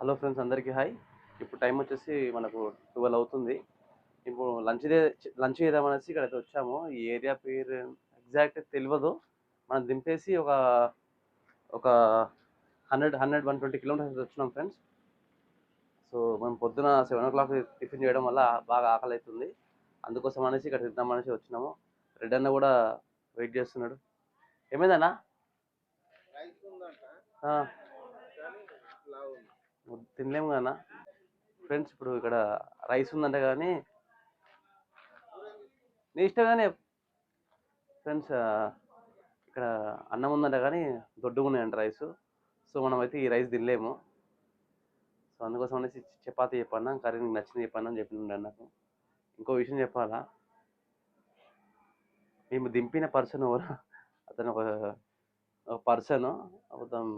Hello friends అందరికీ hi. ఇప్పుడు time వచ్చేసి మనకు ట్వెల్వ్ అవుతుంది. ఇప్పుడు లంచ్ లంచ్ చేద్దామనేసి ఇక్కడైతే వచ్చాము. ఈ ఏరియా పేరు ఎగ్జాక్ట్ తెలియదు మనం దింపేసి ఒక ఒక hundred hundred one twenty kilometres వచ్చినాం ఫ్రెండ్స్. సో మనం పొద్దున సెవెన్ ఓ క్లాక్ టిఫిన్ చేయడం వల్ల బాగా ఆకలి అవుతుంది అందుకోసం అనేసి ఇక్కడ తిద్దామనేసి వచ్చినాము. రెడ్ అన్న కూడా వెయిట్ చేస్తున్నాడు. ఏమైందన్నా రైస్ ఉందంట ఆ, కానీ లావు ఉంది తినలేము కదా ఫ్రెండ్స్ ఇప్పుడు ఇక్కడ రైస్ ఉందంట కానీ నీ ఇష్టం కానీ ఫ్రెండ్స్ ఇక్కడ అన్నం ఉందంట కానీ దొడ్డుగా ఉన్నాయంట రైస్ సో మనం అయితే ఈ రైస్ తినలేము. సో అందుకోసం అనేసి చపాతీ చెప్పాను కర్రీ నీకు నచ్చింది చెప్పాను అని చెప్పిండు నాకు. ఇంకో విషయం చెప్పాలా? మేము దింపిన పర్సన్ ఎవరు? అతను ఒక పర్సన్ అతను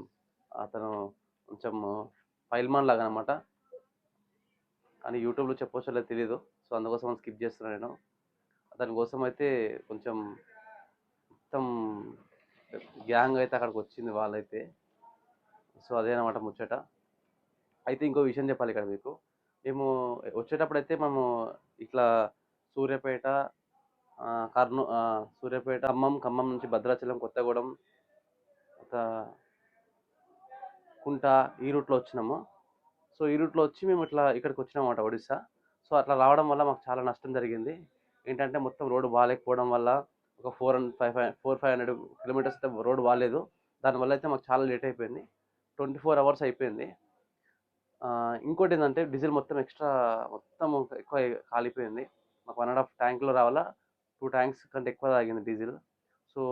అతను కొంచెం ఫైల్మాన్ లాగా అనమాట కానీ యూట్యూబ్లో చెప్పవచ్చు లేదో తెలీదు. సో అందుకోసం స్కిప్ చేస్తున్నాను నేను. దానికోసం అయితే కొంచెం మొత్తం గ్యాంగ్ అయితే అక్కడికి వచ్చింది వాళ్ళైతే. సో అదే అనమాట ముచ్చట. అయితే ఇంకో విషయం చెప్పాలి ఇక్కడ మీకు. మేము వచ్చేటప్పుడు అయితే మేము ఇట్లా సూర్యాపేట కర్నూ సూర్యాపేట ఖమ్మం ఖమ్మం నుంచి భద్రాచలం కొత్తగూడెం ఒక కుంట ఈ రూట్లో వచ్చినాము. సో ఈ రూట్లో వచ్చి మేము ఇట్లా ఇక్కడికి వచ్చినామన్నమాట ఒడిస్సా. సో అట్లా రావడం వల్ల మాకు చాలా నష్టం జరిగింది. ఏంటంటే మొత్తం రోడ్డు బాగాలేకపోవడం వల్ల ఒక four hundred five five four five hundred kilometres అయితే రోడ్డు బాగాలేదు. దానివల్ల అయితే మాకు చాలా లేట్ అయిపోయింది. ట్వంటీ ఫోర్ అవర్స్ అయిపోయింది. ఇంకోటి ఏంటంటే డీజిల్ మొత్తం ఎక్స్ట్రా మొత్తం ఎక్కువ కాలిపోయింది. మాకు వన్ అండ్ హాఫ్ ట్యాంక్లో రావాలా టూ ట్యాంక్స్ కంటే ఎక్కువ తాగింది డీజిల్. సో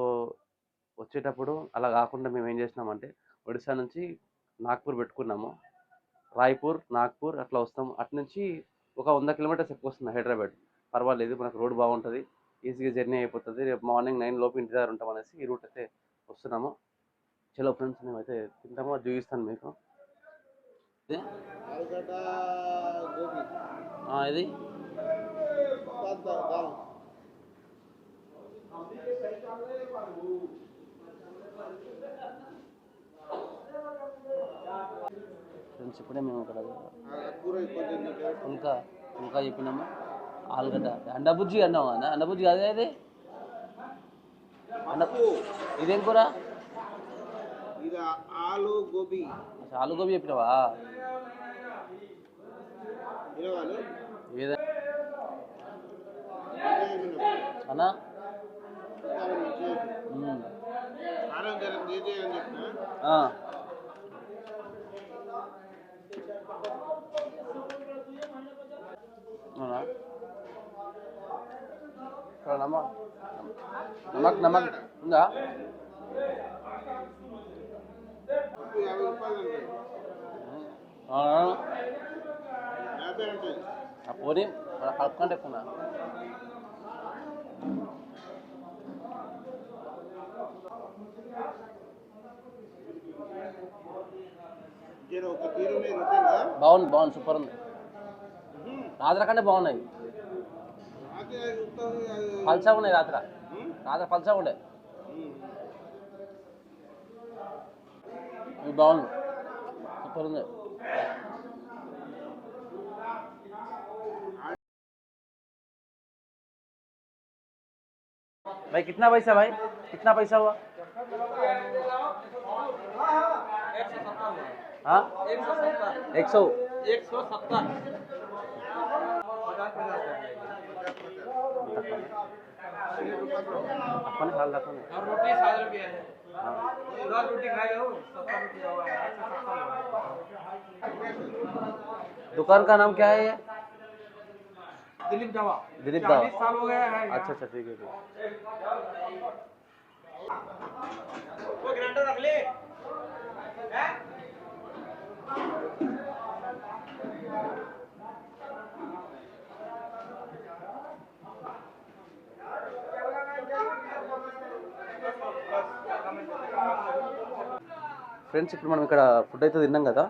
వచ్చేటప్పుడు అలా కాకుండా మేము ఏం చేసినామంటే ఒడిశా నుంచి నాగ్పూర్ పెట్టుకున్నాము. రాయ్పూర్ నాగ్పూర్ అట్లా వస్తాము. అటు నుంచి ఒక వంద కిలోమీటర్స్ ఎక్కువ వస్తుంది హైదరాబాద్. పర్వాలేదు మనకు రోడ్ బాగుంటుంది. ఈజీగా జర్నీ అయిపోతుంది. రేపు మార్నింగ్ నైన్ లోపు ఇంటి దగ్గర ఉంటాం అనేసి ఈ రూట్ అయితే వస్తున్నాము. చలో ఫ్రెండ్స్ మేమైతే తింటాము. అది చూపిస్తాను మీకు. ఇది? ఆలుగడ్డ గోబీ ఆ, ఇది దాల్ దాల్ దాల్ ఫ్రెండ్స్ ఇప్పుడే మేము ఇక్కడ తింటే ఇంకా ఇంకా చెప్పినాము. ఆలుగడ్డ. అండబుజ్జి అన్నావు అన్న అండబుజ్జి అదే? అండ ఇదేం కూర? ఇది ఆలు గోబీ. ఆలు గోబీ చెప్పినావా? ఏదే అన్నా? ఆ. ఇక్కడ నమక్ నమక్ నమక్ ఉందా? పోనీ కలుపుకుంటే ఎక్కువ బాగుంది బాగుంది సూపర్ ఉంది. రాత్ర కంటే బాగున్నాయి. అది అది ఉత్తది అది పల్చగా ఉన్నాయి రాత్ర ఉమ్, రాత్ర పల్చగా ఉండే ఉమ్. ఇది బాగుంది సూపర్ ఉంది भाई कितना पैसा भाई कितना पैसा हुआ हाँ एक सौ एक सौ सत्तर अपन ख्याल रखो ना। और रोटी सात रुपये है। हाँ। दस रोटी खाए हो सत्तर रुपये हुआ है है। दुकान का नाम क्या है ये? दिलीप दवा। दिलीप दवा। साल हो गया है अच्छा अच्छा ठीक है ठीक है। वो ग्राइंडर रख ले। ఫ్రెండ్స్ ఇప్పుడు మనం ఇక్కడ ఫుడ్ అయితే తిన్నాం కదా.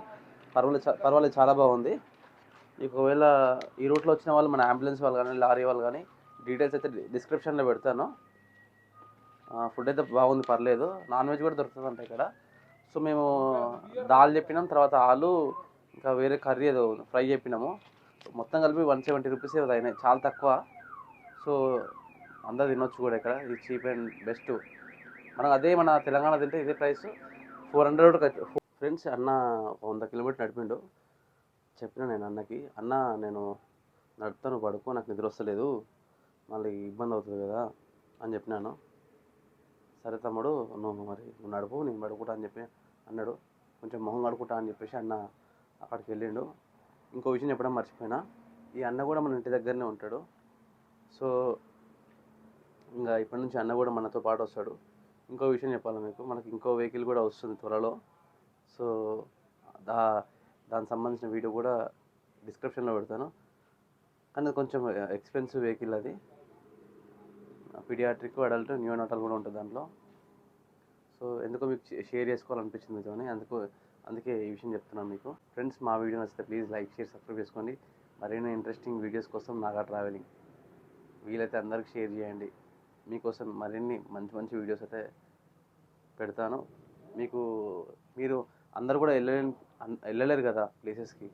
పర్వాలేదు పర్వాలేదు చాలా బాగుంది. మీకు ఒకవేళ ఈ రూట్లో వచ్చిన వాళ్ళు మన అంబులెన్స్ వాళ్ళు కానీ లారీ వాళ్ళు కానీ డీటెయిల్స్ అయితే డిస్క్రిప్షన్లో పెడతాను. ఫుడ్ అయితే బాగుంది పర్లేదు. నాన్ వెజ్ కూడా దొరుకుతుంది అంట ఇక్కడ. సో మేము దాల్ చెప్పినాం తర్వాత ఆలు ఇంకా వేరే కర్రీ ఏదో ఫ్రై చెప్పినాము. మొత్తం కలిపి వన్ సెవెంటీ రూపీస్ అయినాయి చాలా తక్కువ. సో అందరు తినొచ్చు కూడా ఇక్కడ ఇది చీప్ అండ్ బెస్ట్. మనం అదే మన తెలంగాణ తింటే ఇదే ప్రైస్. ఫోర్ హండ్రెడ్ ఫ్రెండ్స్ అన్న వంద కిలోమీటర్ నడిపిండు. చెప్పిన నేను అన్నకి అన్న నేను నడుపుతాను పడుకో నాకు నిద్ర వస్తలేదు. మళ్ళీ ఇబ్బంది అవుతుంది కదా అని చెప్పినాను. సరే తమ్ముడు నువ్వు మరి నువ్వు నడుపు నేను పడుకుంటా అని చెప్పి అన్నాడు. కొంచెం మొహం కడుకుంటా అని చెప్పేసి అన్న అక్కడికి వెళ్ళిండు. ఇంకో విషయం చెప్పడం మర్చిపోయినా ఈ అన్న కూడా మన ఇంటి దగ్గరనే ఉంటాడు. సో ఇంకా ఇప్పటి నుంచి అన్న కూడా మనతో పాటు వస్తాడు. ఇంకో విషయం చెప్పాలి మీకు? మనకి ఇంకో వెహికల్ కూడా వస్తుంది త్వరలో. సో దా దానికి సంబంధించిన వీడియో కూడా డిస్క్రిప్షన్లో పెడతాను. కానీ అది కొంచెం ఎక్స్పెన్సివ్ వెహికల్ అది. పిడియాట్రిక్ అడల్ట్ న్యూ నాటల్ కూడా ఉంటుంది దాంట్లో. సో ఎందుకో మీకు షేర్ చేసుకోవాలనిపించింది మీతో అందుకు అందుకే ఈ విషయం చెప్తున్నాను మీకు. ఫ్రెండ్స్ మా వీడియో నచ్చితే ప్లీజ్ లైక్ షేర్ సబ్స్క్రైబ్ చేసుకోండి. మరిన్ని ఇంట్రెస్టింగ్ వీడియోస్ కోసం నాగా ట్రావెలింగ్. వీలైతే అందరికి షేర్ చేయండి. మీకోసం మరిన్ని మంచి మంచి వీడియోస్ అయితే పెడతాను. మీకు మీరు అందరు కూడా వెళ్ళలే వెళ్ళలేరు కదా ప్లేసెస్కి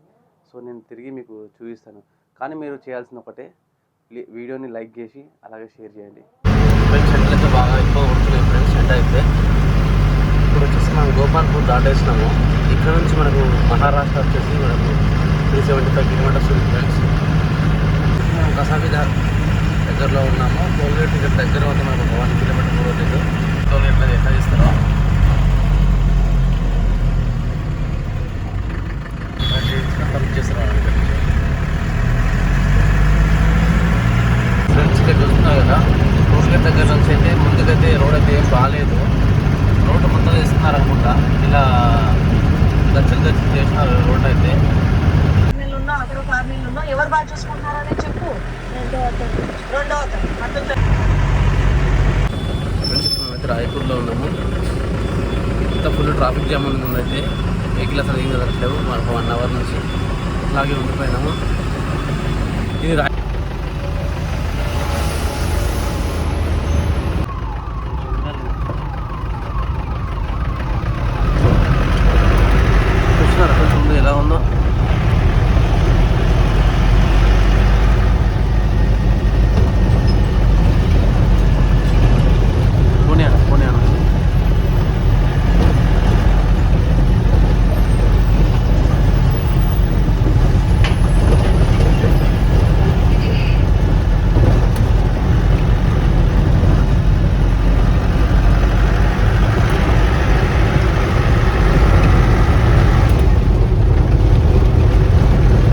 సో నేను తిరిగి మీకు చూపిస్తాను. కానీ మీరు చేయాల్సిన ఒకటే వీడియోని లైక్ చేసి అలాగే షేర్ చేయండి. ఫ్రెండ్స్ ఎండలు అయితే బాగా ఎక్కువ కొడుతున్నాయి ఫ్రెండ్స్ ఎండ అయితే. ఇప్పుడు వచ్చేసి మనం గోపాల్పూర్ దాటేసినాము. ఇక్కడ నుంచి మనకు మహారాష్ట్ర వచ్చేసి మనకు త్రీ సెవెంటీ ఫైవ్ కిలోమీటర్స్ ఉంది ఫ్రెండ్స్ మనం కసాబిదార్ దగ్గరలో ఉన్నాము. టోల్గేట్ ఇక్కడ దగ్గర ఉంది మనకు ఒక వన్ కిలోమీటర్ కూడా లేదు. టోల్గేట్లో ఎట్లా చేస్తారో చేస్తారు ఫ్రెండ్స్ ఇక్కడ చూస్తున్నారు కదా టోల్గేట్ దగ్గర నుంచి అయితే ముందుకైతే రోడ్ అయితే ఏం బాగాలేదు రోడ్డు మొత్తం వేస్తున్నారు అనుకుంటా ఇలా గచ్చలు గచ్చలు చేసినారు రోడ్ అయితే. ఉన్నా ఎవరు బాగా చూసుకుంటున్నారని చెప్పు. రెండో అయితే రాయపూర్లో ఉన్నాము. ఇంత ఫుల్ ట్రాఫిక్ జామ్ ఉంది ముందైతే. వెహికల్ అసలు ఏం కదలట్లేవు మనకు వన్ అవర్ నుంచి. అలాగే ఉండిపోయినాము. ఇది రా చూస్తున్నారా కొంచెం ముందు ఎలా ఉందో పోనీ అన్న పోనీ అన్న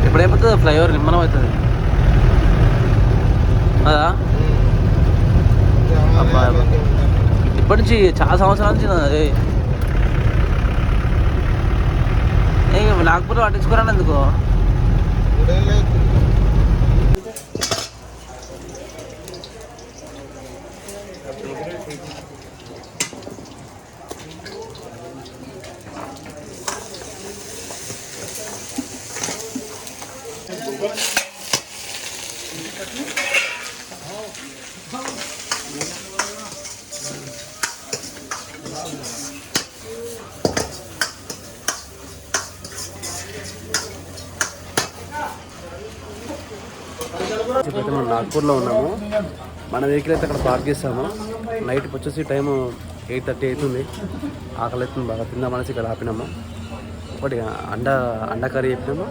ఇప్పుడు అయిపోతుంది ఫ్లైఓవర్ నిర్మాణం అవుతుంది అదా అబ్బా ఇప్పటి నుంచి చాలా సంవత్సరాల నుంచి ఉన్నది అది. నాగపూర్ పట్టించుకోరాను ఎందుకు? ఇప్పుడైతే మనం ఉన్నాము. మన వెహికల్ అయితే అక్కడ పార్క్ చేస్తాము. నైట్ వచ్చేసి టైం ఎయిట్ థర్టీ అవుతుంది. ఆకలి అవుతుంది బాగా తిందామనేసి ఇక్కడ ఆపినాము. ఒకటి అండ అండ కర్రీ చెప్పినాము.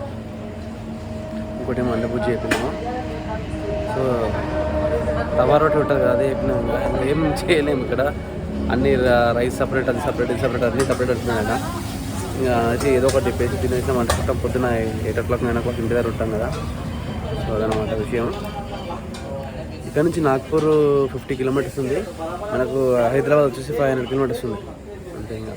ఇంకోటి ఏమో అండ బుజ్జి చెప్పినాము. సో తవా రొట్టి ఉంటుంది కదా అదే చెప్పినాము. ఏం చేయలేము ఇక్కడ. అన్ని రైస్ సపరేట్ అది సపరేట్ ఇది సపరేట్ అన్నీ సపరేట్ అవుతున్నాయి కదా. ఇంకా అనేసి ఏదో ఒకటి చెప్పేసి తినేసినాం. అంటే పొద్దున eight o'clock nine o'clock ఇంటి దగ్గర ఉంటాం కదా. సో అదనమాట విషయం. ఇక్కడ నుంచి నాగ్పూర్ ఫిఫ్టీ కిలోమీటర్స్ ఉంది. మనకు హైదరాబాద్ వచ్చేసి ఫైవ్ హండ్రెడ్ కిలోమీటర్స్ ఉంది. అంతే ఇంకా.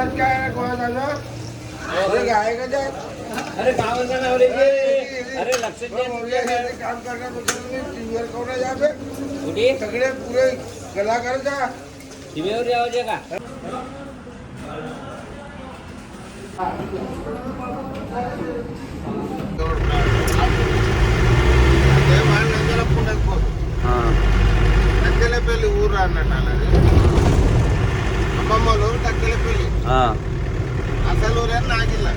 गायका जात काय कोण झालं अरे गायका जात अरे गावात जाणार अरे लक्ष काम करण्याबद्दल टीव्हीवर कोणा जाते कुठे सगळे पुरे कलाकार जा टीव्हीवर यावं का తక్కెలపల్లి ఊరు అన్నట్టు అలాగే అమ్మమ్మ ఊరు తక్కెలపల్లి అసలు ఊరే నాగిల్ల.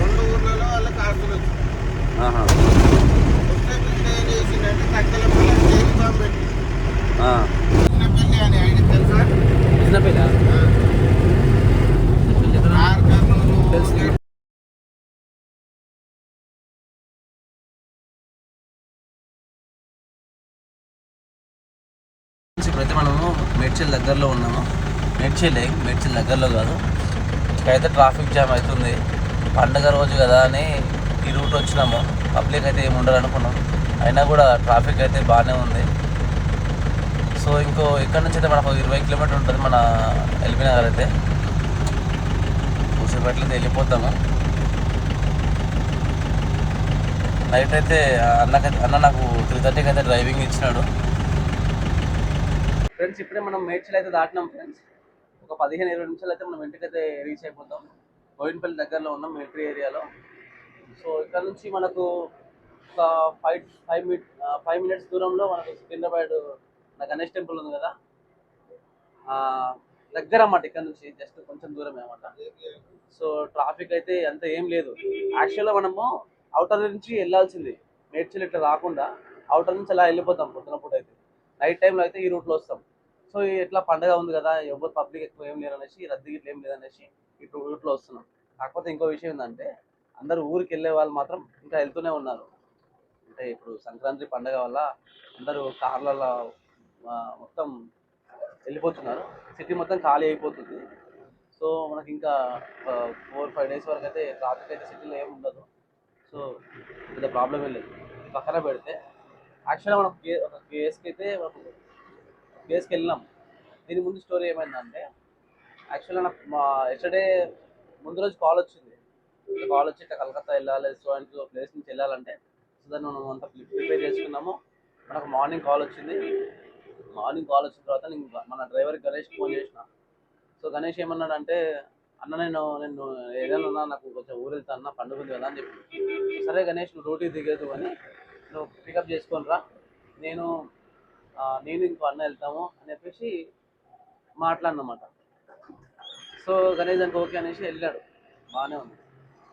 రెండు ఊర్లలో వాళ్ళకి ఆస్తులు వస్తే బిడ్డ ఏం చేసిందంటే తక్కెలపల్లి అని జైలు బాంబు పెట్టి చిన్నపల్లి అని ఐడి తెలుసా? ఆరు కర్నూలు ఇప్పుడైతే మనము మేడ్చల్ దగ్గరలో ఉన్నాము. మేడ్చలే మేడ్చల్ దగ్గరలో కాదు. ఇక్కడైతే ట్రాఫిక్ జామ్ అవుతుంది. పండగ రోజు కదా అని ఈ రూట్ వచ్చినాము. పబ్లిక్ అయితే ఏమి ఉండదు అనుకున్నాం. అయినా కూడా ట్రాఫిక్ అయితే బాగానే ఉంది. సో ఇంకో ఇక్కడ నుంచి అయితే మనకు ఇరవై కిలోమీటర్ ఉంటుంది మన ఎల్బీ నగర్ అయితే. కూసేపట్లో వెళ్ళిపోతాము. నైట్ అయితే అన్నకైతే అన్న నాకు త్రీ థర్టీకి అయితే డ్రైవింగ్ ఇచ్చినాడు. ఫ్రెండ్స్ ఇప్పుడే మనం మేడ్చల్ అయితే దాటినాం ఫ్రెండ్స్ ఒక పదిహేను ఇరవై నిమిషాలు అయితే మనం ఇంటికైతే రీచ్ అయిపోతాం. బోయినపల్లి దగ్గరలో ఉన్నాం మిలిటరీ ఏరియాలో. సో ఇక్కడ నుంచి మనకు ఒక five five minute five minutes దూరంలో మనకు సికింద్రాబాద్ గణేష్ టెంపుల్ ఉంది కదా? దగ్గర అన్నమాట ఇక్కడ నుంచి జస్ట్ కొంచెం దూరమే అన్నమాట. సో ట్రాఫిక్ అయితే అంత ఏం లేదు. యాక్చువల్గా మనము అవుటర్ నుంచి వెళ్ళాల్సింది. మేడ్చల్ ఇట్లా రాకుండా అవుటర్ నుంచి అలా వెళ్ళిపోతాం పొద్దున పూట అయితే. నైట్ టైంలో అయితే ఈ రూట్లో వస్తాం. సో ఎట్లా పండగ ఉంది కదా ఎవరు పబ్లిక్ ఎక్కువ ఏం లేరు అనేసి రద్దీ గిట్ల ఏం లేదనేసి ఇప్పుడు రూట్లో వస్తున్నాం. కాకపోతే ఇంకో విషయం ఏంటంటే అందరూ ఊరికి వెళ్ళే వాళ్ళు మాత్రం ఇంకా వెళ్తూనే ఉన్నారు. అంటే ఇప్పుడు సంక్రాంతి పండగ వల్ల అందరూ కార్లలో మొత్తం వెళ్ళిపోతున్నారు. సిటీ మొత్తం ఖాళీ అయిపోతుంది. సో మనకి ఇంకా ఫోర్ ఫైవ్ డేస్ వరకు అయితే ట్రాఫిక్ అయితే సిటీలో ఏమి ఉండదు. సో పెద్ద ప్రాబ్లం ఏం లేదు. పక్కన పెడితే యాక్చువల్గా మనకు ఒక కేసుకి అయితే మనకు ప్లేస్కి వెళ్ళినాం దీని ముందు స్టోరీ ఏమైందంటే యాక్చువల్గా నాకు మా ఎస్టర్డే ముందు రోజు కాల్ వచ్చింది. కాల్ వచ్చి ఇట్లా కలకత్తా వెళ్ళాలి సో అండ్ ప్లేస్ నుంచి వెళ్ళాలంటే. సో దాన్ని మనం అంతా ప్రిపేర్ చేసుకున్నాము. మనకు మార్నింగ్ కాల్ వచ్చింది. మార్నింగ్ కాల్ వచ్చిన తర్వాత నేను మన డ్రైవర్ గణేష్ ఫోన్ చేసిన. సో గణేష్ ఏమన్నాడంటే అన్న నేను నేను ఏదైనా ఉన్నా నాకు కొంచెం ఊరు వెళ్తా అన్న పండుగ ఉంది కదా అని చెప్పి. సరే గణేష్ నువ్వు రోటీ దిగదు అని నువ్వు పికప్ చేసుకొని రా. నేను నేను ఇంకో అన్న వెళ్తాము అని చెప్పేసి మాట్లాడినమాట. సో గణేష్ దానికి ఓకే అనేసి వెళ్ళాడు. బాగానే ఉంది.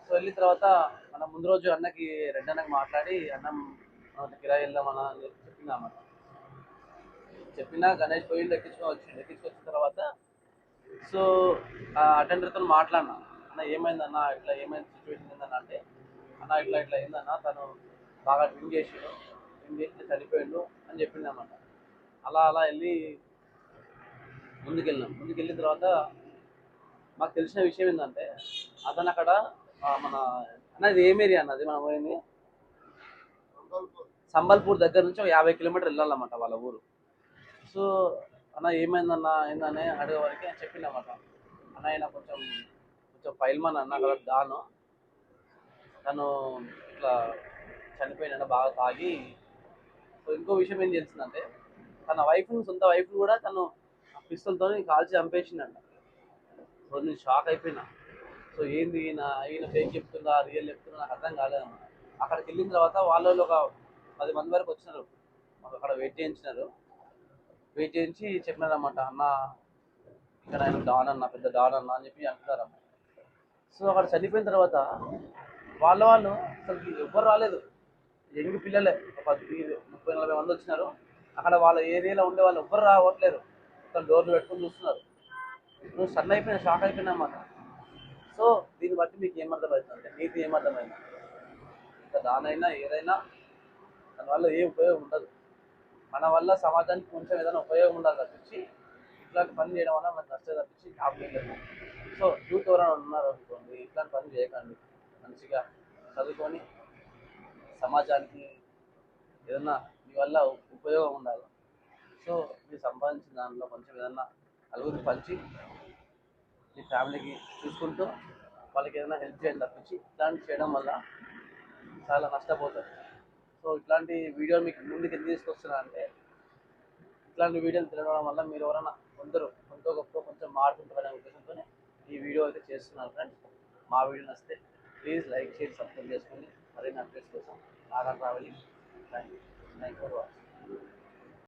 సో వెళ్ళిన తర్వాత మన ముందు రోజు అన్నకి రెడ్డి అన్నకి మాట్లాడి అన్నం కిరాయి వెళ్దామన్నా అని చెప్పింది అన్నమాట. చెప్పినా గణేష్ పోయి ఎక్కించుకొని వచ్చిండు. ఎక్కించుకొచ్చిన తర్వాత సో ఆ అటెండర్తో మాట్లాడినా. అన్న ఏమైందన్న ఇట్లా ఏమైంది? సిచ్యువేషన్ ఏందన్న అంటే అన్న ఇట్లా ఇట్లా అయిందన్న తను బాగా డ్రింక్ చేసిండు. డ్రింక్ చేసి చనిపోయిండు అని చెప్పిండు అన్నమాట. అలా అలా వెళ్ళి ముందుకెళ్ళినాం. ముందుకెళ్ళిన తర్వాత మాకు తెలిసిన విషయం ఏంటంటే అతను అక్కడ మన అన్నది ఏం ఏరియా అన్నది మనం పోయింది. సంబల్పూర్ దగ్గర నుంచి ఒక యాభై కిలోమీటర్ వెళ్ళాలన్నమాట వాళ్ళ ఊరు. సో అన్న ఏమైందన్న ఏందని అడిగే వరకు చెప్పిండమాట అన్న ఆయన కొంచెం కొంచెం ఫైల్మన్ అన్న అక్కడ దాను. తను ఇట్లా చనిపోయిన బాగా తాగి. సో ఇంకో విషయం ఏం తెలిసిందంటే తన వైఫ్ సొంత వైఫ్ కూడా తను పిస్తలతో కాల్చి చంపేసిందంట. సో నేను షాక్ అయిపోయినా. సో ఏంది ఈయన ఈయన ఫేక్ చెప్తుందా రియల్ చెప్తుందా నాకు అర్థం కాలేదమ్మా అక్కడికి వెళ్ళిన తర్వాత వాళ్ళు ఒక పది మంది వరకు వచ్చినారు. మాకు అక్కడ వెయిట్ చేయించినారు. వెయిట్ చేయించి చెప్పినారన్నమాట అన్న ఇక్కడ ఆయన డాన్ అన్న పెద్ద డాన్ అన్న అని చెప్పి అంటున్నారమ్మ సో అక్కడ చనిపోయిన తర్వాత వాళ్ళ వాళ్ళు అసలు ఎవ్వరు రాలేదు. యంగ్ పిల్లలే. ఒక పది ముప్పై నలభై మంది వచ్చినారు. అక్కడ వాళ్ళ ఏరియాలో ఉండే వాళ్ళు ఎవ్వరు రావట్లేరు. మొత్తం డోర్లు పెట్టుకుని చూస్తున్నారు. నువ్వు సన్ అయిపోయినా షాక్ అయిపోయినా అన్నమాట. సో దీన్ని బట్టి మీకు ఏమర్థమవుతుంది అంటే నీకు ఏమర్థమైంది ఇంకా దానైనా ఏదైనా దానివల్ల ఏ ఉపయోగం ఉండదు. మన వల్ల సమాజానికి కొంచెం ఏదైనా ఉపయోగం ఉండాలి తప్పించి ఇట్లాంటి పని చేయడం వల్ల మనకు నష్టం తప్పించి లాభం లేదు. సో యూత్ ఎవరైనా ఉన్నారు అనుకోండి ఇట్లాంటి పని చేయకండి. మంచిగా చదువుకొని సమాజానికి ఏదన్నా వల్ల ఉపయోగం ఉండాలి. సో మీరు సంపాదించిన దాంట్లో కొంచెం ఏదన్నా నలుగురికి పంచి మీ ఫ్యామిలీకి చూసుకుంటూ వాళ్ళకి ఏదైనా హెల్ప్ చేయండి తప్పించి ఇట్లాంటి చేయడం వల్ల చాలా నష్టపోతారు. సో ఇట్లాంటి వీడియో మీకు ముందుకు ఎందుకు తీసుకొస్తున్నా అంటే ఇట్లాంటి వీడియోలు తినడం వల్ల మీరు ఎవరైనా కొందరు కొంత గొప్ప కొంచెం మారుతుంటారనే ఉద్దేశంతో ఈ వీడియో అయితే చేస్తున్నాను ఫ్రెండ్స్. మా వీడియో నచ్చితే ప్లీజ్ లైక్ షేర్ సబ్స్క్రైబ్ చేసుకోండి. మరిన్ని అప్డేట్స్ కోసం Naga travelling. Thank you thank you for watching